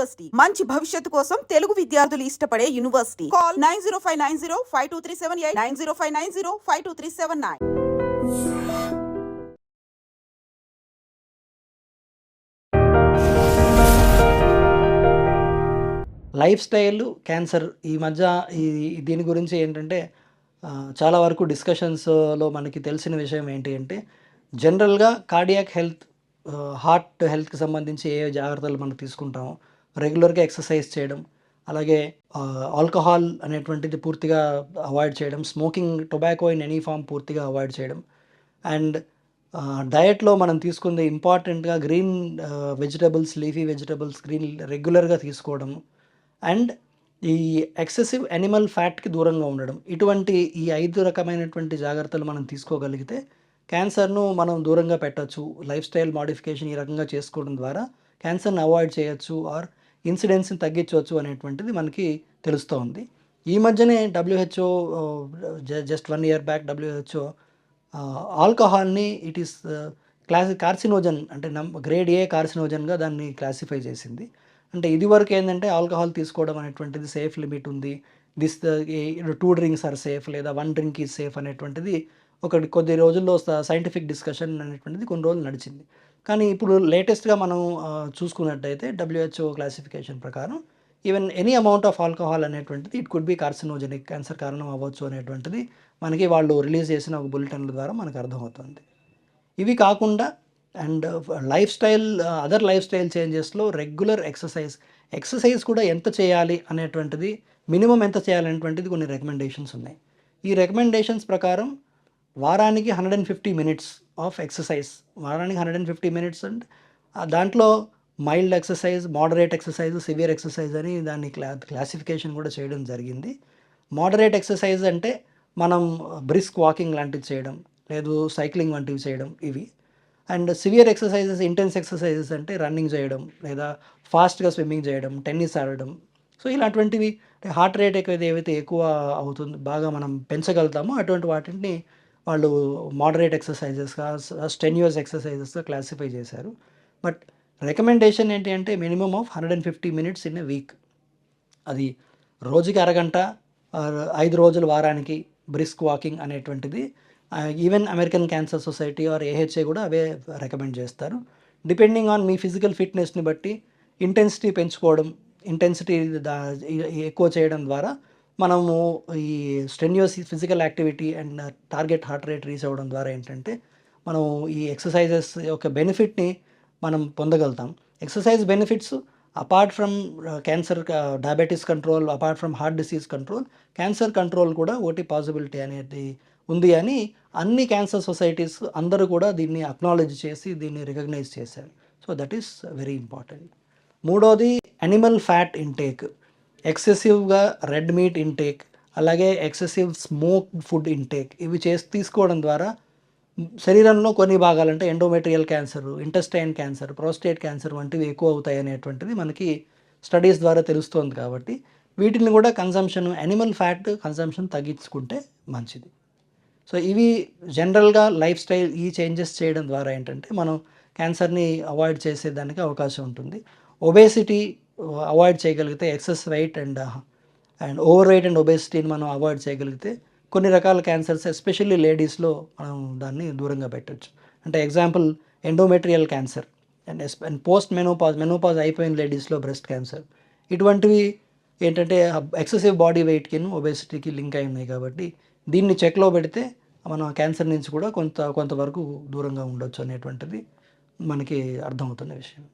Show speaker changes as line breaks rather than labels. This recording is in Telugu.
యూనివర్సిటీ మంచి భవిష్యత్తు కోసం తెలుగు విద్యార్థులు ఇష్టపడే university call nine zero five nine zero five two three seven eight nine zero five nine zero five two three seven nine.
Life style cancer ఈ మధ్య ఈ దీని గురించి ఏంటంటే చాలా వరకు డిస్కషన్స్లో మనకి తెలిసిన విషయం ఏంటి అంటే జనరల్గా కార్డియాక్ హెల్త్ హార్ట్ హెల్త్కి సంబంధించి ఏ జాగ్రత్తలు మనం తీసుకుంటామో రెగ్యులర్గా ఎక్సర్సైజ్ చేయడం అలాగే ఆల్కహాల్ అనేటువంటిది పూర్తిగా అవాయిడ్ చేయడం smoking tobacco in any form పూర్తిగా అవాయిడ్ చేయడం అండ్ డయట్లో మనం తీసుకుంది ఇంపార్టెంట్గా green vegetables leafy vegetables green రెగ్యులర్గా తీసుకోవడం అండ్ ఈ ఎక్సెసివ్ యానిమల్ ఫ్యాట్కి దూరంగా ఉండడం. ఇటువంటి ఈ ఐదు రకమైనటువంటి జాగ్రత్తలు మనం తీసుకోగలిగితే క్యాన్సర్ను మనం దూరంగా పెట్టచ్చు. లైఫ్ స్టైల్ మాడిఫికేషన్ ఈ రకంగా చేసుకోవడం ద్వారా క్యాన్సర్ని అవాయిడ్ చేయొచ్చు ఆర్ ఇన్సిడెన్స్ని తగ్గించవచ్చు అనేటువంటిది మనకి తెలుస్తూ ఉంది. ఈ మధ్యనే WHO just one year back WHO ఆల్కహాల్ని it is class carcinogen అంటే నమ్ గ్రేడ్ ఏ కార్సినోజన్గా దాన్ని క్లాసిఫై చేసింది. అంటే ఇదివరకు ఏంటంటే ఆల్కహాల్ తీసుకోవడం అనేటువంటిది సేఫ్ లిమిట్ ఉంది. This two drinks are safe లేదా వన్ డ్రింక్ ఈజ్ సేఫ్ అనేటువంటిది ఒక కొద్ది రోజుల్లో సైంటిఫిక్ డిస్కషన్ అనేటువంటిది కొన్ని రోజులు నడిచింది. కానీ ఇప్పుడు లేటెస్ట్గా మనం చూసుకున్నట్టయితే డబ్ల్యూహెచ్ఓ క్లాసిఫికేషన్ ప్రకారం even any amount of alcohol అనేటువంటిది it could be carcinogenic cancer కారణం అవ్వచ్చు అనేటువంటిది మనకి వాళ్ళు రిలీజ్ చేసిన ఒక బులెటిన్ల ద్వారా మనకు అర్థమవుతుంది. ఇవి కాకుండా and life style other life style చేంజెస్లో regular exercise exercise కూడా ఎంత చేయాలి అనేటువంటిది మినిమం ఎంత చేయాలనేటువంటిది కొన్ని రికమెండేషన్స్ ఉన్నాయి. ఈ రికమెండేషన్స్ ప్రకారం వారానికి hundred and fifty minutes of exercise. వారానికి hundred and fifty minutes and దాంట్లో mild exercise moderate exercise severe exercise అని దాన్ని క్లా క్లాసిఫికేషన్ కూడా చేయడం జరిగింది. మోడరేట్ ఎక్సర్సైజ్ అంటే మనం బ్రిస్క్ వాకింగ్ లాంటివి చేయడం లేదు సైక్లింగ్ వంటివి చేయడం ఇవి. And severe exercises intense exercises అంటే రన్నింగ్ చేయడం లేదా ఫాస్ట్గా స్విమ్మింగ్ చేయడం టెన్నిస్ ఆడడం. సో ఇలాంటివి హార్ట్ రేట్ ఎక్కువ ఏవైతే ఎక్కువ అవుతుంది బాగా మనం పెంచగలుగుతామో అటువంటి వాటిని వాళ్ళు మోడరేట్ ఎక్సర్సైజెస్గా స్టెన్యూస్ ఎక్సర్సైజెస్గా క్లాసిఫై చేశారు. బట్ రికమెండేషన్ ఏంటి అంటే minimum of hundred and fifty minutes in a week అది రోజుకి అరగంట ఐదు రోజుల వారానికి బ్రిస్క్ వాకింగ్ అనేటువంటిది even American cancer society or AHA కూడా అవే రికమెండ్ చేస్తారు. డిపెండింగ్ ఆన్ మీ ఫిజికల్ ఫిట్నెస్ని బట్టి ఇంటెన్సిటీ పెంచుకోవడం ఇంటెన్సిటీ ఎక్కువ చేయడం ద్వారా మనము ఈ strenuous physical activity and target heart rate reach అవ్వడం ద్వారా ఏంటంటే మనం ఈ ఎక్సర్సైజెస్ యొక్క బెనిఫిట్ని మనం పొందగలుగుతాం. Exercise benefits apart from cancer diabetes control apart from heart disease control cancer control కూడా ఒకటి పాసిబిలిటీ అనేది ఉంది అని అన్ని క్యాన్సర్ సొసైటీస్ అందరూ కూడా దీన్ని అక్నాలజ్ చేసి దీన్ని రికగ్నైజ్ చేశారు. So that is very important మూడోది అనిమల్ ఫ్యాట్ ఇంటేక్ ఎక్సెసివ్గా రెడ్ మీట్ ఇంటేక్ అలాగే ఎక్సెసివ్ స్మోక్ ఫుడ్ ఇంటేక్ ఇవి చేసి తీసుకోవడం ద్వారా శరీరంలో కొన్ని భాగాలంటే endometrial cancer intestine cancer prostate cancer వంటివి ఎక్కువ అవుతాయి అనేటువంటిది మనకి స్టడీస్ ద్వారా తెలుస్తోంది కాబట్టి వీటిని కూడా కన్సంప్షన్ యానిమల్ ఫ్యాట్ కన్సంప్షన్ తగ్గించుకుంటే మంచిది. సో ఇవి జనరల్గా లైఫ్ స్టైల్ ఈ చేంజెస్ చేయడం ద్వారా ఏంటంటే మనం క్యాన్సర్ని అవాయిడ్ చేసేదానికి అవకాశం ఉంటుంది. ఒబేసిటీ అవాయిడ్ చేయగలిగితే excess weight and and overweight and ఒబేసిటీని మనం అవాయిడ్ చేయగలిగితే కొన్ని రకాల క్యాన్సర్స్ ఎస్పెషల్లీ లేడీస్లో మనం దాన్ని దూరంగా పెట్టచ్చు. అంటే example endometrial cancer and S and post menopause menopause అయిపోయిన లేడీస్లో బ్రెస్ట్ క్యాన్సర్ ఇటువంటివి ఏంటంటే ఎక్సెసివ్ బాడీ వెయిట్కి ఒబేసిటీకి లింక్ అయి ఉన్నాయి కాబట్టి దీన్ని చెక్లో పెడితే మనం క్యాన్సర్ నుంచి కూడా కొంత కొంతవరకు దూరంగా ఉండొచ్చు అనేటువంటిది మనకి అర్థమవుతున్న విషయం.